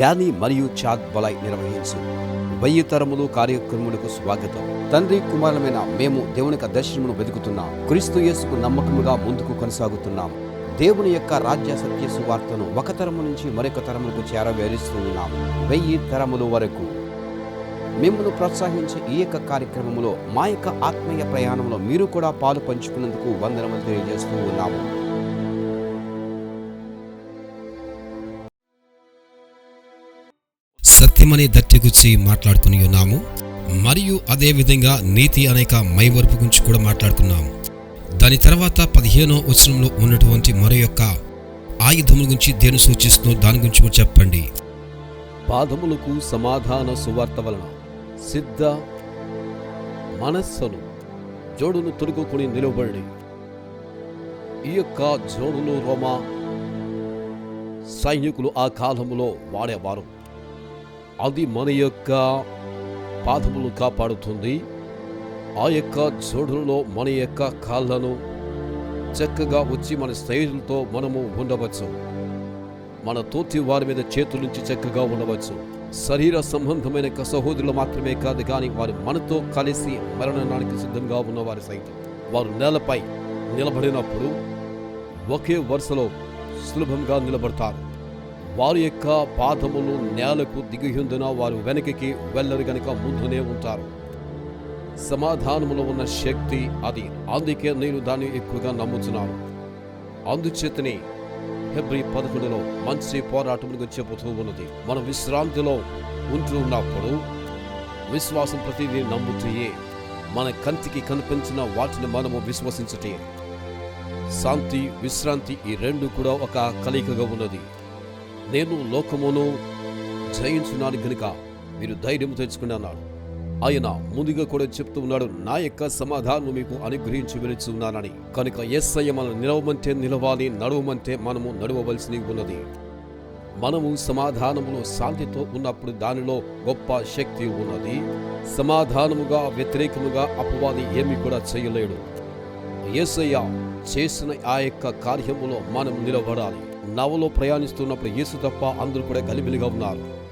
Danny మరియు Chad బలాయ్ నిర్వహించు. వెయ్యి తరములు కార్యక్రములకు స్వాగతం. తండ్రి కుమారులమైన మేము దేవునికి దర్శనమును వెతుకుతున్నాం. క్రీస్తు యేసుకు నమ్మకముగా ముందుకు కొనసాగుతున్నాం. దేవుని యొక్క రాజ్య సత్య సువార్తను ఒక తరము నుంచి మరొక తరములకు చేరవేరుస్తున్నాం. వెయ్యి తరముల వరకు. మిమ్మల్ని ప్రోత్సహించే ఈ యొక్క కార్యక్రమంలో మా యొక్క ఆత్మీయ ప్రయాణంలో మీరు కూడా పాలు పంచుకున్నందుకు వందనములు తెలియజేస్తూ ఉన్నాము. సత్యమనే దట్టి గురించి మాట్లాడుకుని ఉన్నాము. మరియు అదే విధంగా నీతి అనేక మైవరపు గురించి కూడా మాట్లాడుకున్నాము. దాని తర్వాత పదిహేనో వచనంలో ఉన్నటువంటి మరో యొక్క ఆయుధముల గురించి దేని సూచిస్తుందో దాని గురించి కూడా చెప్పండి. పాదములకు సమాధాన సువార్త వలన సిద్ధ మనస్సును జోడును తొడుగుకొని నిలబడి ఈ యొక్క జోడును రోమా సైనికులు ఆ కాలములో వాడేవారు. అది మన యొక్క పాదములు కాపాడుతుంది. ఆ యొక్క జోడులో మన యొక్క కాళ్ళను చక్కగా వచ్చి మన స్నేహితులతో మనము ఉండవచ్చు. మన తోటి వారి మీద చేతుల నుంచి చక్కగా ఉండవచ్చు. శరీర సంబంధమైన సహోదరులు మాత్రమే కాదు కానీ వారు మనతో కలిసి మరణానికి సిద్ధంగా ఉన్నవారు సైతం. వారు నేలపై నిలబడినప్పుడు ఒకే వరుసలో సులభంగా నిలబడతారు. వారి యొక్క పాదములు నేలకు దిగియుందున వారు వెనకకి వెళ్ళరు గనుక ముందునే ఉంటారు. సమాధానములో ఉన్న శక్తి అది. అందుకే నేను దాన్ని ఎక్కువగా నమ్ముతున్నాను అందుచేతనే ఫిబ్రవరి పదకొండులో మంచి పోరాటం గురించి చెబుతూ ఉన్నది. మనం విశ్రాంతిలో ఉంటూ ఉన్నప్పుడు విశ్వాసం ప్రతిదీ నమ్ముతూయే మన కంటికి కనిపించిన వాటిని మనము విశ్వసించటే. శాంతి విశ్రాంతి ఈ రెండు కూడా ఒక కలయికగా ఉన్నది. నేను లోకమును జయించున్నాను కనుక మీరు ధైర్యం తెచ్చుకున్నాడు ఆయన ముందుగా కూడా చెప్తూ ఉన్నాడు నా యొక్క సమాధానం మీకు అనుగ్రహించి వెలుచున్నానని కనుక ఎస్ఐ మనం నిలవమంటే నిలవాలి నడవమంటే మనము నడవవలసి ఉన్నది. మనము సమాధానములో శాంతితో ఉన్నప్పుడు దానిలో గొప్ప శక్తి ఉన్నది. సమాధానముగా వ్యతిరేకముగా అపవాది ఏమీ కూడా చేయలేడు. ఏసయ్య చేసిన ఆ యొక్క కార్యములో మనం నిలబడాలి. నవలో ప్రయాణిస్తున్నప్పుడు యేసు తప్ప అందరూ కూడా గలిబిలిగా ఉన్నారు.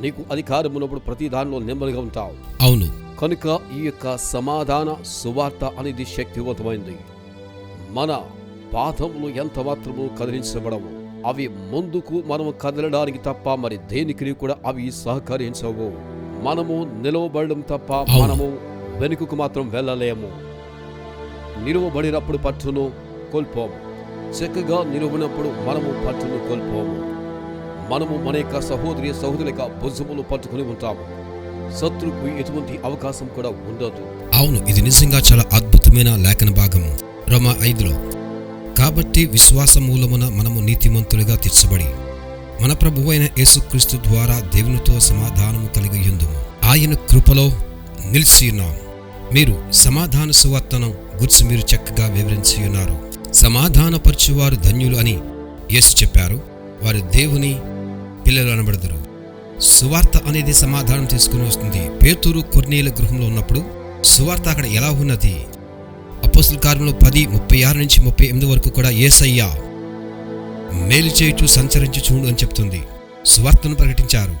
నీకు అధికారం ఉన్నప్పుడు ప్రతి దానిలో నెమ్మదిగా ఉంటావు. అవును. కనుక ఈ యొక్క సమాధాన సువార్త అనేది శక్తివంతమైంది. మన పాదములు ఎంత మాత్రము కదిలించబడవు. అవి ముందుకు మనము కదలడానికి తప్ప మరి దేనికి కూడా అవి సహకరించవు. మనము నిలవబడడం తప్ప. మనము వెనుకకు మాత్రం వెళ్ళలేము. నిలువబడినప్పుడు పట్టును కోల్పోము. చక్కగా నిలువనప్పుడు మనము పట్టును కోల్పోము. మనము మన యొక్క సహోదరి సహోదరుల యొక్క భుజములు పట్టుకుని ఉంటాము. శత్రుకు ఎటువంటి అవకాశం కూడా ఉండదు. అవును ఇది నిజంగా చాలా అద్భుతమైన లేఖన భాగము రమ ఐదులో కాబట్టి విశ్వాస మూలమున మనము నీతిమంతులుగా తీర్చబడి మన ప్రభు అయిన యేసుక్రీస్తు ద్వారా దేవునితో సమాధానము కలిగి ఉందుము ఆయన కృపలో నిలిచి ఉన్నాం. మీరు సమాధాన సువార్తను గుర్చి మీరు చక్కగా వివరించి ఉన్నారు. సమాధానపరచువారు ధన్యులు అని యేసు చెప్పారు. వారు దేవుని పిల్లలు అనబడదురు. సువార్త అనేది సమాధానం తీసుకుని వస్తుంది. పేతూరు కొర్నీల గృహంలో ఉన్నప్పుడు సువార్త అక్కడ ఎలా ఉన్నది? అపోస్తుల కార్యంలో పది ముప్పై ఆరు నుంచి ముప్పై ఎనిమిది వరకు కూడా ఏసయ్యా మేలు చేయుచు సంచరించి చూడు అని చెప్తుంది. సువార్తను ప్రకటించారు.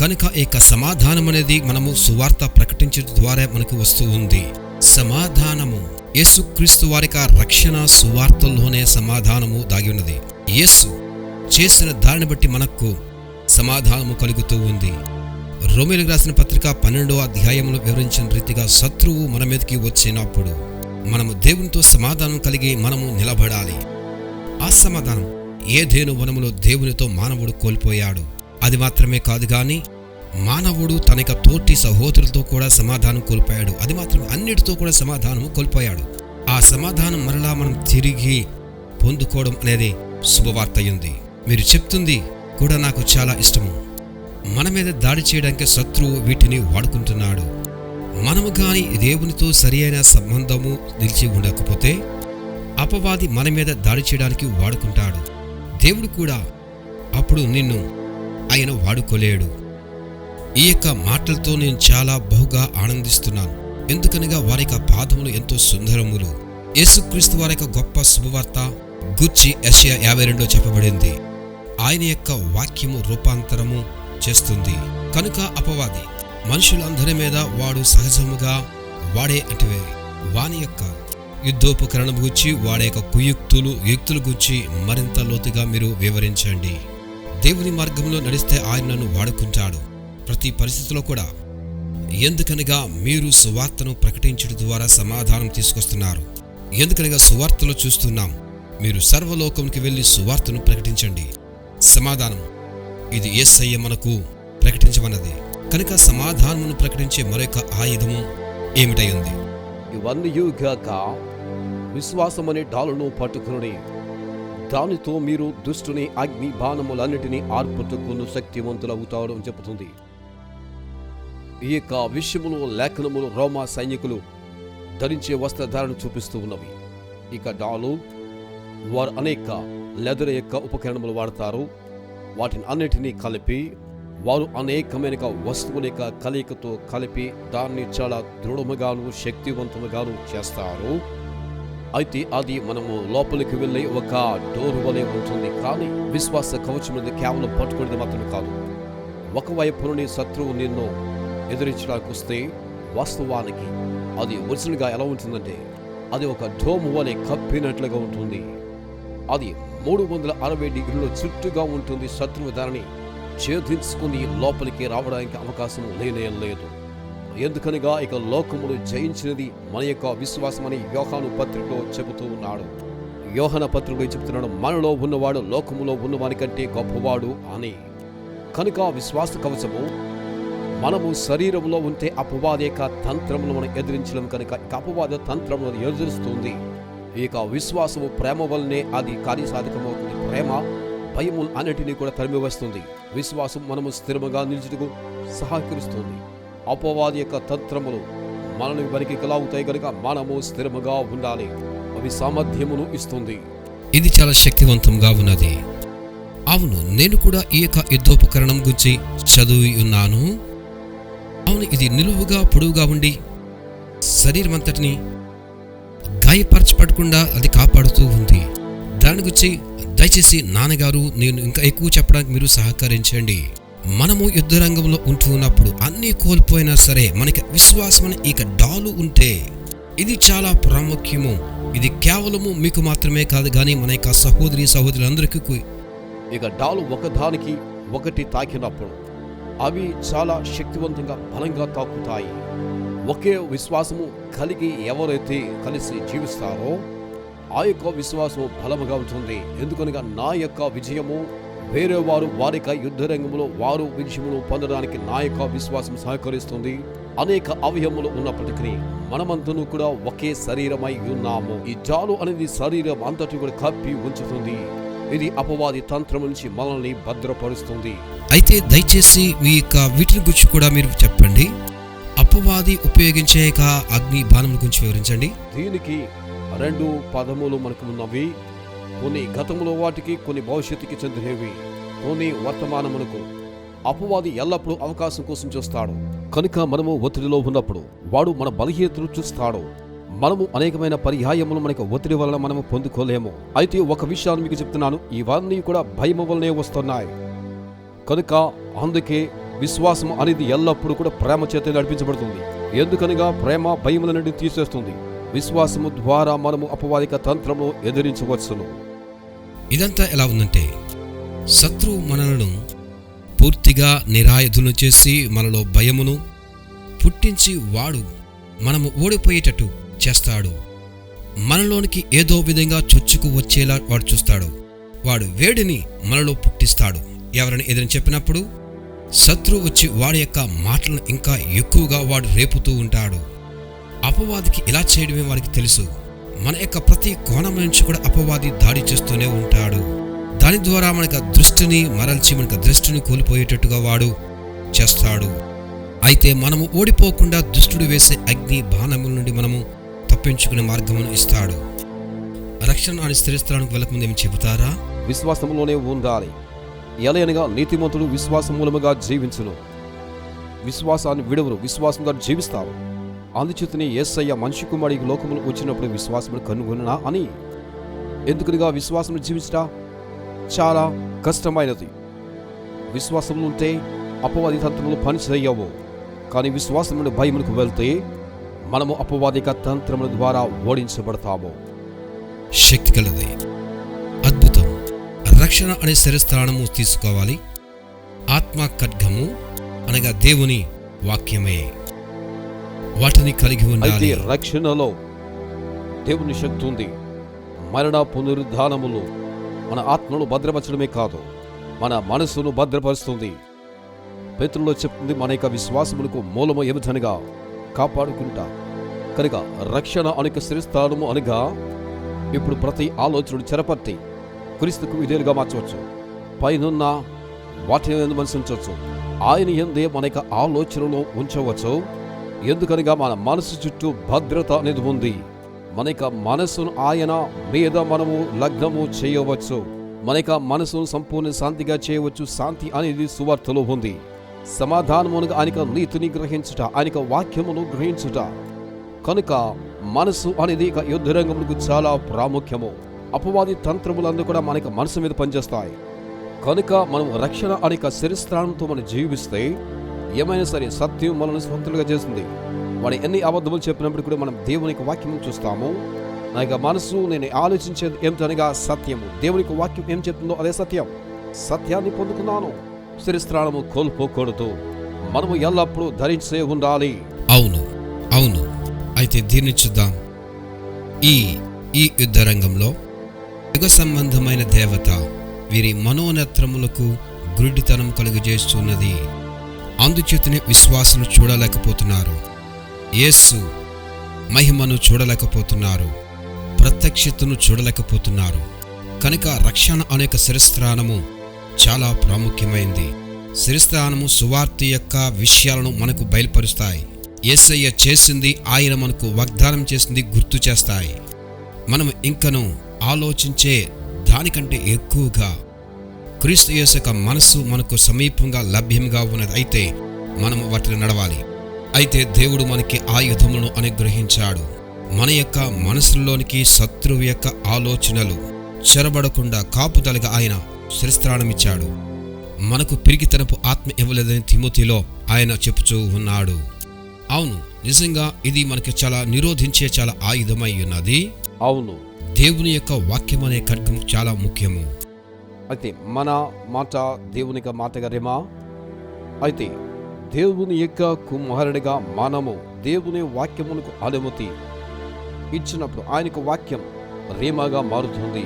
కనుక ఈ యొక్క సమాధానం అనేది మనము సువార్త ప్రకటించడం ద్వారా మనకు వస్తూ ఉంది. సమాధానము. యేసుక్రీస్తు వారి యొక్క రక్షణ సువార్తల్లోనే సమాధానము దాగి ఉన్నది. యేసు చేసిన దారిని బట్టి మనకు సమాధానము కలుగుతూ ఉంది. రోమిలకు రాసిన పత్రిక పన్నెండో అధ్యాయంలో వివరించిన రీతిగా శత్రువు మన మీదకి వచ్చినప్పుడు మనము దేవునితో సమాధానం కలిగి మనము నిలబడాలి. ఆ సమాధానం ఏదేను వనములో దేవునితో మానవుడు కోల్పోయాడు. అది మాత్రమే కాదు కానీ మానవుడు తనక తోటి సహోదరులతో కూడా సమాధానం కోల్పోయాడు. అది మాత్రమే అన్నిటితో కూడా సమాధానం కోల్పోయాడు. ఆ సమాధానం మరలా మనం తిరిగి పొందుకోవడం అనేది శుభవార్త అయింది మీరు చెప్తుంది కూడా నాకు చాలా ఇష్టము. మన మీద దాడి చేయడానికి శత్రువు వీటిని వాడుకుంటున్నాడు. మనము కానీ దేవునితో సరియైన సంబంధము నిలిచి ఉండకపోతే అపవాది మన మీద దాడి చేయడానికి వాడుకుంటాడు. దేవుడు కూడా అప్పుడు నిన్ను ఆయన వాడుకోలేడు. ఈ యొక్క మాటలతో నేను చాలా బహుగా ఆనందిస్తున్నాను. ఎందుకనగా వారి యొక్క పాదములు ఎంతో సుందరములు. యేసుక్రీస్తు వారి యొక్క గొప్ప శుభవార్త గుర్చి యెషయా యాభై రెండో చెప్పబడింది. ఆయన యొక్క వాక్యము రూపాంతరము చేస్తుంది. కనుక అపవాది మనుషులందరి మీద వాడు సహజముగా వాడే అంటే వాని యొక్క యుద్ధోపకరణం గురించి వాడే యొక్క కుయుక్తులు యుక్తుల గురించి మరింత లోతుగా మీరు వివరించండి. దేవుని మార్గంలో నడిస్తే ఆయన నన్ను వాడుకుంటాడు. ప్రతి పరిస్థితిలో కూడా ఎందుకనగా మీరు సువార్తను ప్రకటించడం ద్వారా సమాధానం తీసుకొస్తున్నారు? ఎందుకనగా సువార్తలో చూస్తున్నాం మీరు సర్వలోకంకి వెళ్ళి సువార్తను ప్రకటించండి. సమాధానం ఇది యేసయ్య మనకు ప్రకటించమన్నది కనుక సమాధానమును ప్రకటించే మరొక ఆయుధము ఏమిటై ఉంది? ఇవన్నీ గాక విశ్వాసం అనే డాలును పట్టుకుని దానితో మీరు దుష్టుని అగ్ని బాణములన్నిటినీ ఆర్పుటకును శక్తివంతులవుతాడు అని చెబుతుంది. ఈ యొక్క విషయములు లేఖనములు రోమా సైనికులు ధరించే వస్త్రధారణ చూపిస్తూ ఉన్నవి. ఇక డాలు వారు అనేక లెదర్ యొక్క ఉపకరణములు వాడతారు. వాటిని అన్నిటినీ కలిపి వారు అనేకమైన వస్తువుల యొక్క కలయికతో కలిపి దాన్ని చాలా దృఢముగాను శక్తివంతముగాను చేస్తారు. అయితే అది మనము లోపలికి వెళ్ళి ఒక డోర్ వలె ఉంటుంది. కానీ విశ్వాస కవచం అనేది కేవలం పట్టుకునేది మాత్రమే కాదు. ఒకవైపు నుండి శత్రువు నిన్ను ఎదిరించడానికి వస్తే వాస్తవానికి అది ఒరిజినల్గా ఎలా ఉంటుందంటే అది ఒక డోము వలె కప్పినట్లుగా ఉంటుంది. అది మూడు వందల అరవై డిగ్రీల చుట్టుగా ఉంటుంది శత్రువు దానిని ఛేదించుకుని లోపలికి రావడానికి అవకాశం లేనే లేదు. ఎందుకనగా ఇక లోకములు జయించినది మన యొక్క విశ్వాసం అని యోహాను పత్రికలో చెబుతూ ఉన్నాడు. యోహన పత్రికలో చెబుతున్నాడు మనలో ఉన్నవాడు లోకములో ఉన్నవాని కంటే గొప్పవాడు అని. కనుక విశ్వాస కవచము మనము శరీరంలో ఉంటే అపవాద యొక్క తంత్రమును మనం ఎదిరించడం కనుక ఇక అపవాద తంత్రమును ఎదురుస్తుంది. ఇక విశ్వాసము ప్రేమ వల్లనే అది కార్యసాధకమవుతుంది. ప్రేమ భయములు అన్నిటినీ కూడా తరిమి వస్తుంది విశ్వాసం మనము స్థిరముగా నిలుచుటకు సహకరిస్తుంది. అపవాది యొక్క తంత్రములు మనల్ని వరికి కలాగుతాయి కనుక మనము స్థిరముగా ఉండాలి. అవి సామర్థ్యమును ఇస్తుంది. ఇది చాలా శక్తివంతంగా ఉన్నది. అవును నేను కూడా ఈ యొక్క యుద్ధోపకరణం గురించి చదివి ఉన్నాను అవును ఇది నిలువుగా పొడవుగా ఉండి శరీరం అంతటిని గాయపరచపడకుండా అది కాపాడుతూ ఉంది. దాని గురించి దయచేసి నాన్నగారు నేను ఇంకా ఎక్కువ చెప్పడానికి మీరు సహకరించండి మనము యుద్ధ రంగంలో ఉంటూ ఉన్నప్పుడు అన్నీ కోల్పోయినా సరే మనకి విశ్వాసం ఇక డాలు ఉంటే ఇది చాలా ప్రాముఖ్యము. ఇది కేవలము మీకు మాత్రమే కాదు కానీ మన యొక్క సహోదరి సహోదరులందరికీ ఇక డాలు ఒకదానికి ఒకటి తాకినప్పుడు అవి చాలా శక్తివంతంగా బలంగా తాకుతాయి. ఒకే విశ్వాసము కలిగి ఎవరైతే కలిసి జీవిస్తారో ఆ యొక్క విశ్వాసము బలముగా ఉంటుంది. ఎందుకనగా నా యొక్క విజయము వేరే వారు వారి యొక్క యుద్ధ రంగంలో వారు విజయమును పొందడానికి నా యొక్క విశ్వాసం సహకరిస్తుంది. అనేక అవయములు ఉన్నప్పటికీ మనమంతను కూడా ఒకే శరీరమై ఉన్నాము. ఈ జాలు అనేది శరీరం అంతటి కూడా కప్పి ఉంచుతుంది. ఇది అపవాది తంత్రం నుంచి మనల్ని భద్రపరుస్తుంది. అయితే దయచేసి మీ యొక్క వీటిని గురించి కూడా మీరు చెప్పండి. అపవాది ఉపయోగించే యొక్క అగ్ని బాణముల గురించి వివరించండి. దీనికి రెండు పదములు మనకు ఉన్నవి. కొన్ని గతంలో వాటికి కొన్ని భవిష్యత్తుకి చెందినవి. కొన్ని వర్తమానమునకు. అపవాది ఎల్లప్పుడూ అవకాశం కోసం చూస్తాడు. కనుక మనము ఒత్తిడిలో ఉన్నప్పుడు వాడు మన బలహీనతను చూస్తాడు. మనము అనేకమైన పర్యాయములు మనకు ఒత్తిడి వలన మనము పొందుకోలేము. అయితే ఒక విషయాన్ని మీకు చెప్తున్నాను. ఇవన్నీ కూడా భయము వల్లనే వస్తున్నాయి. కనుక అందుకే విశ్వాసం అనేది ఎల్లప్పుడూ కూడా ప్రేమ చేత నడిపించబడుతుంది. ఎందుకనగా ప్రేమ భయముల నుండి తీసేస్తుంది. విశ్వాసము ద్వారా మనము అపవాదిక తంత్రము ఎదిరించవచ్చును. ఇదంతా ఎలా ఉందంటే శత్రువు మనలను పూర్తిగా నిరాయుధులను చేసి మనలో భయమును పుట్టించి వాడు మనము ఓడిపోయేటట్టు చేస్తాడు. మనలోనికి ఏదో విధంగా చొచ్చుకు వచ్చేలా వాడు చూస్తాడు. వాడు వేడిని మనలో పుట్టిస్తాడు. ఎవరైనా ఏదైనా చెప్పినప్పుడు శత్రువు వచ్చి వాడి యొక్క మాటలను ఇంకా ఎక్కువగా వాడు రేపుతూ ఉంటాడు. అపవాదికి ఇలా చేయడమే వారికి తెలుసు. మన యొక్క ప్రతి కోణం నుంచి కూడా అపవాది దాడి చేస్తూనే ఉంటాడు. దాని ద్వారా మనకు దృష్టిని మరల్చి మనకు దృష్టిని కోల్పోయేటట్టుగా వాడు చేస్తాడు. అయితే మనము ఓడిపోకుండా దుష్టుడు వేసే అగ్ని బాణముల నుండి మనము తప్పించుకునే మార్గమును ఇస్తాడు. రక్షణ అని స్థిరస్థలానికి వెళ్ళకముందు ఏమి చెబుతారా? విశ్వాసంలోనే ఉండాలి. ఎలయనగా నీతిమంతుడు విశ్వాస మూలముగా జీవించును. విశ్వాసాన్ని విడవరు విశ్వాసంగా జీవిస్తారు. అందుచేతనే యేసయ్య మనిషి కుమారుడికి లోకములు వచ్చినప్పుడు విశ్వాసమును కనుగొననా అని. ఎందుకనగా విశ్వాసం జీవించట చాలా కష్టమైనది. విశ్వాసంలో ఉంటే అపవాది తంత్రములు పనిచేయవు. కానీ విశ్వాసం నుండి భయములకు వెళ్తే మనము అపవాదిక తంత్రముల ద్వారా ఓడించబడతాము. శక్తి కలది. రక్షణ అనే శిరస్థానము తీసుకోవాలి. ఆత్మ ఖడ్గము అనగా దేవుని వాక్యమే. వాటిని కలిగి ఉండాలి. రక్షణలో దేవుని శక్తి ఉంది. మరణ పునరుద్ధానములు మన ఆత్మను భద్రపరచడమే కాదు మన మనసును భద్రపరుస్తుంది. పేతుల్లో చెప్తుంది మన యొక్క విశ్వాసములకు మూలము ఏమిటనగా కాపాడుకుంటా. కనుక రక్షణ అనేక స్థిరస్థానము అనగా ఇప్పుడు ప్రతి ఆలోచనను చెరపట్టి క్రీస్తుకు విధేలుగా మార్చవచ్చు. పైనున్న వాటిని మనసు ఉంచవచ్చు ఆయన ఎందే మన యొక్క ఆలోచనలో ఉంచవచ్చు. ఎందుకనగా మన మనసు చుట్టూ భద్రత అనేది ఉంది. మన యొక్క మనసును ఆయన మీద మనము లగ్నము చేయవచ్చు. మన యొక్క మనసును సంపూర్ణ శాంతిగా చేయవచ్చు. శాంతి అనేది సువార్తలో ఉంది. సమాధానమునగా ఆయనకు నీతిని గ్రహించుట ఆయన వాక్యమును గ్రహించుట. కనుక మనసు అనేది ఇక యుద్ధరంగములకు చాలా ప్రాముఖ్యము. అపవాది తంత్రములందు కూడా మనకి మనసు మీద పనిచేస్తాయి. కనుక మనం రక్షణ అనేక శిరస్థానంతో మనం జీవిస్తే ఏమైనా సరే సత్యం మనల్ని స్వంతులుగా చేస్తుంది. వాడు ఎన్ని అబద్ధములు చెప్పినప్పుడు కూడా మనం దేవునికి వాక్యం చూస్తాము. నా యొక్క మనసు నేను ఆలోచించేది ఏమిటనగా సత్యము. దేవునికి వాక్యం ఏం చెప్తుందో అదే సత్యం. సత్యాన్ని పొందుకున్నాను. శిరస్త్రాణము కోల్పోకూడదు. మనము ఎల్లప్పుడూ ధరించే ఉండాలి. అవును అవును. అయితే దీన్ని చూద్దాం. ఈ ఈ యుద్ధ రంగంలో యుగ సంబంధమైన దేవత వీరి మనోనేత్రములకు గురుడితనం కలుగజేస్తున్నది. అందుచేతనే విశ్వాసులు చూడలేకపోతున్నారు. యేస్సు మహిమను చూడలేకపోతున్నారు. ప్రత్యక్షతను చూడలేకపోతున్నారు. కనుక రక్షణ అనేక శిరస్థానము చాలా ప్రాముఖ్యమైంది. శిరస్థానము సువార్త యొక్క విషయాలను మనకు బయలుపరుస్తాయి. యేసయ్య చేసింది ఆయన మనకు వాగ్దానం చేసింది గుర్తు చేస్తాయి. మనం ఇంకను ఆలోచించే దానికంటే ఎక్కువగా క్రీస్తు యేసు యొక్క మనస్సు మనకు సమీపంగా లభ్యంగా ఉన్నది. అయితే మనం వాటిని నడవాలి. అయితే దేవుడు మనకి ఆయుధములను అనుగ్రహించాడు. మన యొక్క మనసులోనికి శత్రువు యొక్క ఆలోచనలు చెరబడకుండా కాపుదలగా ఆయన శిరస్త్రాణమిచ్చాడు మనకు పిరికితనపు ఆత్మ ఇవ్వలేదని తిమోతిలో ఆయన చెప్పుచూ ఉన్నాడు. అవును నిజంగా ఇది మనకి చాలా నిరోధించే చాలా ఆయుధమై ఉన్నది. అవును. దేవుని యొక్క వాక్యం అనే ఖడ్గం చాలా ముఖ్యము. అయితే మన మాట దేవునికి మాటగా రేమా? అయితే దేవుని యొక్క కుమారుడిగా మనము దేవుని వాక్యమునకు అనుమతి ఇచ్చినప్పుడు ఆయనకు వాక్యం రేమాగా మారుతుంది.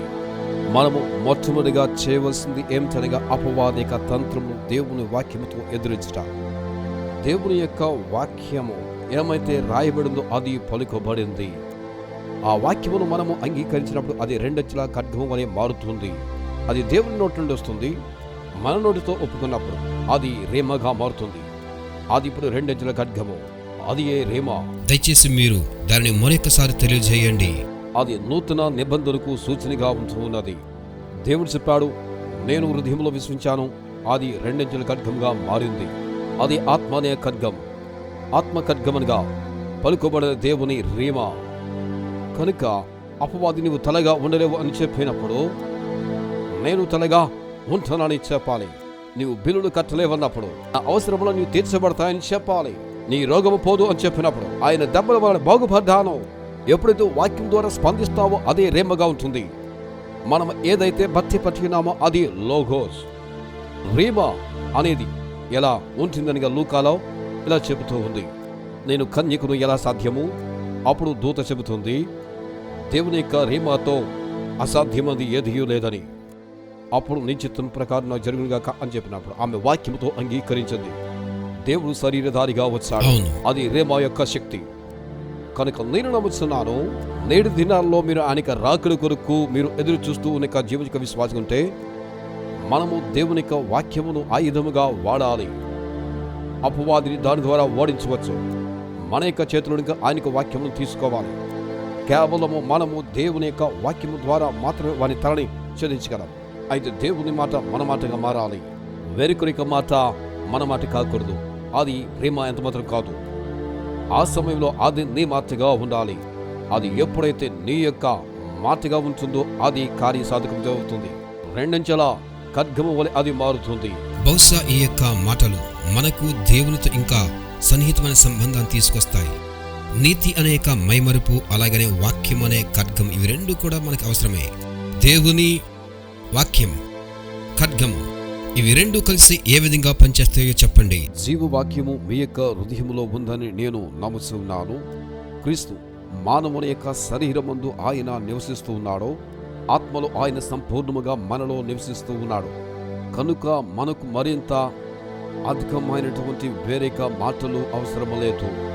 మనము మొట్టమొదటిగా చేయవలసింది ఏమిటనగా అపవాదిక తంత్రము దేవుని వాక్యముతో ఎదురించుట. దేవుని యొక్క వాక్యము ఏమైతే రాయబడిందో అది పలుకబడింది. ఆ వాక్యమును మనము అంగీకరించినప్పుడు అది రెండొచ్చుల ఖడ్గము వలె మారుతుంది. అది దేవుని నోటి నుండి వస్తుంది మన నోటితో ఒప్పుకున్నప్పుడు అది రేమగా మారుతుంది. అది ఇప్పుడు రెండెంచుల ఖడ్గము అది ఏ రేమ? దయచేసి మీరు దానిని మరొకసారి తెలియజేయండి. అది నూతన నిబంధనకు సూచనగా ఉంటున్నది. దేవుడు చెప్పాడు నేను హృదయంలో విశ్వించాను అది రెండెంచుల ఖడ్గంగా మారింది. అది ఆత్మ అనే ఖడ్గం. ఆత్మ ఖడ్గమనగా పలుకోబడిన దేవుని రేమ. కనుక అపవాది నువ్వు తలగా ఉండలేవు అని చెప్పినప్పుడు నేను తలగా ఉంటానని చెప్పాలి. నీవు బిల్లులు కట్టలేవన్నప్పుడు నా అవసరములు నీవు తీర్చబడతాయని చెప్పాలి. నీ రోగము పోదు అని చెప్పినప్పుడు ఆయన దెబ్బల వలన బాగుపడ్డాను. ఎప్పుడైతే వాక్యం ద్వారా స్పందిస్తావో అదే రేమగా ఉంటుంది. మనం ఏదైతే భక్తి పట్టినామో అది లోగోస్. రీమ అనేది ఎలా ఉంటుందనిగా లూకాలో ఇలా చెబుతూ ఉంది. నేను కన్యకును ఎలా సాధ్యము? అప్పుడు దూత చెబుతుంది దేవుని యొక్క రీమాతో అసాధ్యమది ఏదియూ లేదని. అప్పుడు నీ చిత్తం ప్రకారం నాకు జరుగునుగాక అని చెప్పినప్పుడు ఆమె వాక్యముతో అంగీకరించింది. దేవుడు శరీరధారిగా వచ్చాడు. అది రేమా యొక్క శక్తి. కనుక నేను నమ్ముతున్నాను నేడు దినాల్లో మీరు ఆయనక రాకుల కొరకు మీరు ఎదురు చూస్తూ ఉన్న జీవనిక విశ్వాసం ఉంటే మనము దేవుని యొక్క వాక్యమును ఆయుధముగా వాడాలి. అపవాదిని దాని ద్వారా ఓడించవచ్చు. మన యొక్క చేతులకు ఆయనకు వాక్యమును తీసుకోవాలి. కేవలము మనము దేవుని యొక్క వాక్యము ద్వారా మాత్రమే వాని తలని ఛేదించగలం. అయితే దేవుని మాట మన మాటగా మారాలి. వేరొకరి మాట మన మాట కాకూడదు. అది ప్రేమ ఎంత మాత్రం కాదు. ఆ సమయంలో అది నీ మాటగా ఉండాలి. అది ఎప్పుడైతే నీ యొక్క మాటగా ఉంటుందో అది కార్యసాధకం జరుగుతుంది రెండంచెల ఖడ్గము వలె అది మారుతుంది. బహుశా ఈ యొక్క మాటలు మనకు దేవునితో ఇంకా సన్నిహితమైన సంబంధాన్ని తీసుకొస్తాయి. నీతి అనేక మైమరుపు అలాగనే వాక్యం అనే ఖడ్గం ఇవి రెండు కూడా మనకు అవసరమే. దేవుని వాక్యం ఖడ్గం ఇవి రెండు కలిసి ఏ విధంగా పనిచేస్తాయో చెప్పండి. జీవవాక్యము మీ యొక్క హృదయములో ఉందని నేను నమ్ముతున్నాను క్రీస్తు మానవుని యొక్క శరీరమందు ఆయన నివసిస్తూ ఉన్నాడో. ఆత్మలో ఆయన సంపూర్ణముగా మనలో నివసిస్తూ ఉన్నాడు. కనుక మనకు మరింత అధికమైనటువంటి వేరేక మాటలు అవసరం లేదు.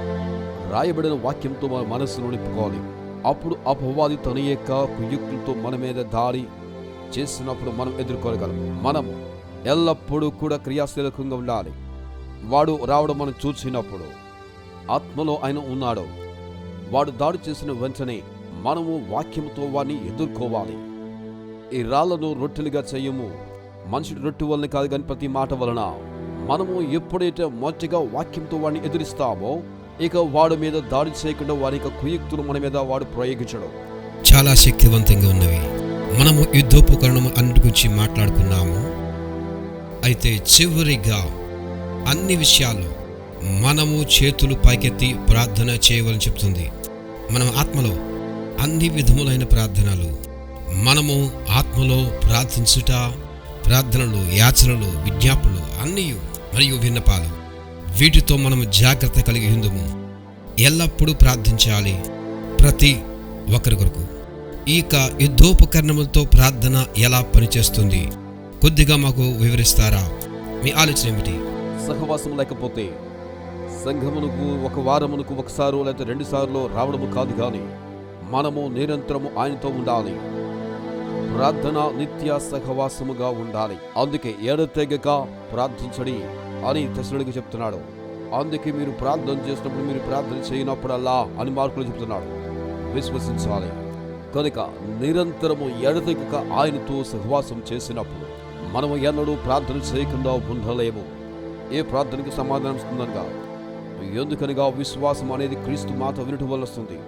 రాయబడిన వాక్యంతో మన మనస్సును నింపుకోవాలి. అప్పుడు అపవాది తన యొక్క కుయుక్తులతో మన మీద దాడి చేసినప్పుడు మనం ఎదుర్కోగలం. మనం ఎల్లప్పుడూ కూడా క్రియాశీలకంగా ఉండాలి. వాడు రావడం మనం చూసినప్పుడు ఆత్మలో ఆయన ఉన్నాడు. వాడు దాడి చేసిన వెంటనే మనము వాక్యంతో వాడిని ఎదుర్కోవాలి. ఈ రాళ్ళను రొట్టెలుగా చేయము. మనుషుడు రొట్టె వలన కాదు కానీ ప్రతి మాట వలన మనము ఎప్పుడైతే మొదటిగా వాక్యంతో వాడిని ఎదురిస్తామో ఇక వాడి మీద దాడి చేయకుండా వారి యొక్క కుయుక్తులు మన మీద వాడు ప్రయోగించడం. చాలా శక్తివంతంగా ఉన్నవి. మనము యుద్ధోపకరణము అన్నిటి గురించి మాట్లాడుకున్నాము. అయితే చివరిగా అన్ని విషయాల్లో మనము చేతులు పైకెత్తి ప్రార్థన చేయవలని చెప్తుంది. మనం ఆత్మలో అన్ని విధములైన ప్రార్థనలు మనము ఆత్మలో ప్రార్థించుట ప్రార్థనలు యాచనలు విజ్ఞాపనలు అన్నీ మరియు విన్నపాలు వీటితో మనం జాగ్రత్త కలిగి ఉందము ఎల్లప్పుడూ ప్రార్థించాలి ప్రతి ఒక్కరి కొరకు. ఇక యుద్ధోపకరణములతో ప్రార్థన ఎలా పనిచేస్తుంది? కొద్దిగా మాకు వివరిస్తారా? మీ ఆలోచన ఏమిటి? సహవాసం లేకపోతే సంఘమునకు ఒక వారమునకు ఒకసారి లేకపోతే రెండు సార్లు రావడము కాదు కానీ మనము నిరంతరము ఆయనతో ఉండాలి. ప్రార్థన నిత్య సహవాసముగా ఉండాలి. అందుకే ఏడతెగక ప్రార్థించడి. అని తెసలుడికి చెప్తున్నాడు. అందుకే మీరు ప్రార్థన చేసినప్పుడు మీరు ప్రార్థన చేయనప్పుడల్లా అని మార్కులు చెప్తున్నాడు. విశ్వసించాలి. కనుక నిరంతరము ఎడతెగక ఆయనతో సహవాసం చేసినప్పుడు మనము ఎన్నడూ ప్రార్థన చేయకుండా ఉండలేము. ఏ ప్రార్థనకు సమాధానం ఇస్తుందనగా ఎందుకనగా విశ్వాసం అనేది క్రీస్తు మాట వినటం వల్ల వస్తుంది.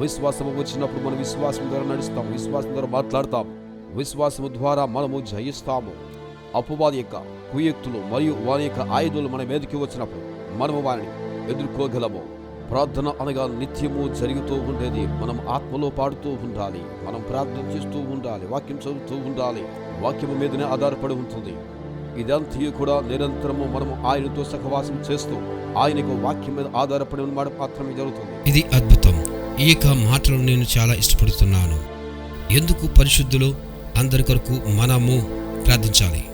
విశ్వాసం వచ్చినప్పుడు మనం విశ్వాసం ద్వారా నడుస్తాం విశ్వాసం ద్వారా మాట్లాడతాం. విశ్వాసం ద్వారా మనము జయిస్తాము. అపవాది యొక్క కుయుక్తులు మరియు వారి యొక్క ఆయుధాలు మన మీదకి వచ్చినప్పుడు మనము వారిని ఎదుర్కోగలము. ప్రార్థన అనగా నిత్యము జరుగుతూ ఉండేది. మనం ఆత్మలో పాడుతూ ఉండాలి. మనం ప్రార్థన చేస్తూ ఉండాలి. వాక్యం చదువుతూ ఉండాలి. వాక్యము మీదనే ఆధారపడి ఉంటుంది. ఇదంతా కూడా నిరంతరము మనము ఆయనతో సహవాసం చేస్తూ ఆయనకు వాక్యం మీద ఆధారపడి ఉండడం మాత్రమే జరుగుతుంది. ఇది అద్భుతం. ఈ యొక్క మాటలు నేను చాలా ఇష్టపడుతున్నాను. ఎందుకు పరిశుద్ధులు అందరి కొరకు మనము ప్రార్థించాలి?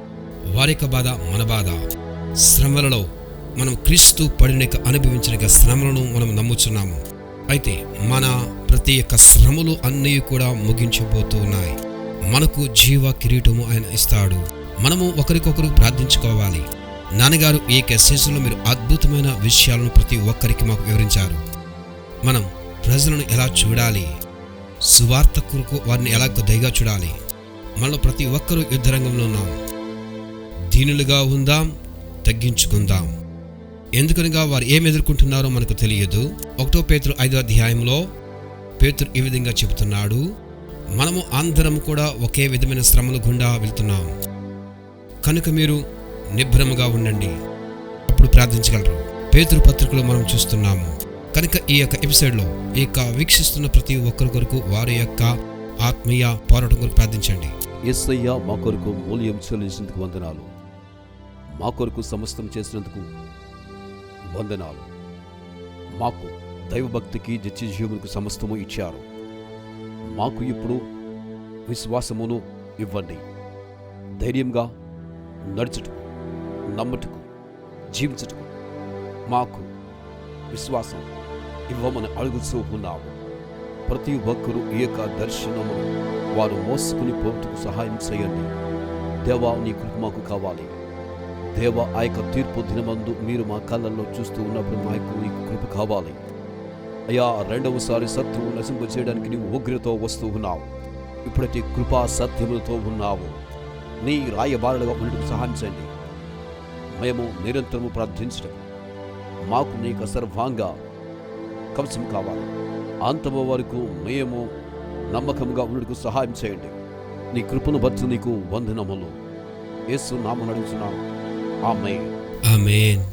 వారి యొక్క బాధ మన బాధ. శ్రమలలో మనం క్రీస్తు పడినక అనుభవించిన శ్రమలను మనం నమ్ముచున్నాము. అయితే మన ప్రతి ఒక్క శ్రమలు అన్నీ కూడా ముగించబోతూ ఉన్నాయి మనకు జీవ కిరీటము ఆయన ఇస్తాడు. మనము ఒకరికొకరు ప్రార్థించుకోవాలి. నాన్నగారు ఈ కెసేషన్లో సెషన్లో మీరు అద్భుతమైన విషయాలను ప్రతి ఒక్కరికి మాకు వివరించారు. మనం ప్రజలను ఎలా చూడాలి? సువార్త కొరకు వారిని ఎలా దయగా చూడాలి? మనలో ప్రతి ఒక్కరూ యుద్ధరంగంలో ఉన్నాము దీనులుగా ఉందాం తగ్గించుకుందాం. ఎందుకనగా వారు ఏం ఎదుర్కొంటున్నారో మనకు తెలియదు. ఒకటో పేతురు ఐదో అధ్యాయంలో పేతురు ఈ విధంగా చెబుతున్నాడు. మనము అందరం కూడా ఒకే విధమైన శ్రమల గుండా వెళ్తున్నాం. కనుక మీరు నిభ్రమగా ఉండండి. అప్పుడు ప్రార్థించగలరు. పేతురు పత్రికలో మనం చూస్తున్నాము. కనుక ఈ యొక్క ఎపిసోడ్లో ఈ యొక్క వీక్షిస్తున్న ప్రతి ఒక్కరి కొరకు వారి యొక్క ఆత్మీయ పోరాటం కొరకు ప్రార్థించండి. ఎస్ఐయ మా కొరకు మూల్యం చెల్లించినందుకు వందనాలు. మా కొరకు సమస్తం చేసినందుకు వందనాలు. మాకు దైవభక్తికి నిత్య జీవునికి సమస్తము ఇచ్చారు. మాకు ఇప్పుడు విశ్వాసమును ఇవ్వండి. ధైర్యంగా నడుచుటకు నమ్మటకు జీవించుటకు మాకు విశ్వాసం ఇవ్వమని అడుగుతూ ఉన్నాము. ప్రతి ఒక్కరూ ఈ యొక్క దర్శనమును వారు మోసుకుని పోటుకు సహాయం చేయండి. దేవా నీ కృప మాకు కావాలి. దేవ ఆ యొక్క తీర్పు దినమందు మీరు మా కళ్ళల్లో చూస్తూ ఉన్నప్పుడు మాకు నీకు కృప కావాలి. అయ్యా రెండవసారి శత్రువు నశింప చేయడానికి నీవు ఉగ్రతో వస్తూ ఉన్నావు. ఇప్పుడైతే కృపా సత్యములతో ఉన్నావు. నీ రాయబారుడుగా ఉండటం సహాయం చేయండి. మేము నిరంతరము ప్రార్థించడం మాకు నీకు సర్వాంగ కవచం కావాలి. అంతము వరకు మేము నమ్మకంగా ఉండటకు సహాయం చేయండి. నీ కృపను బట్టి నీకు వందనములు. యేసు నామం అడుగుతున్నాం ఆమె ఆమేన్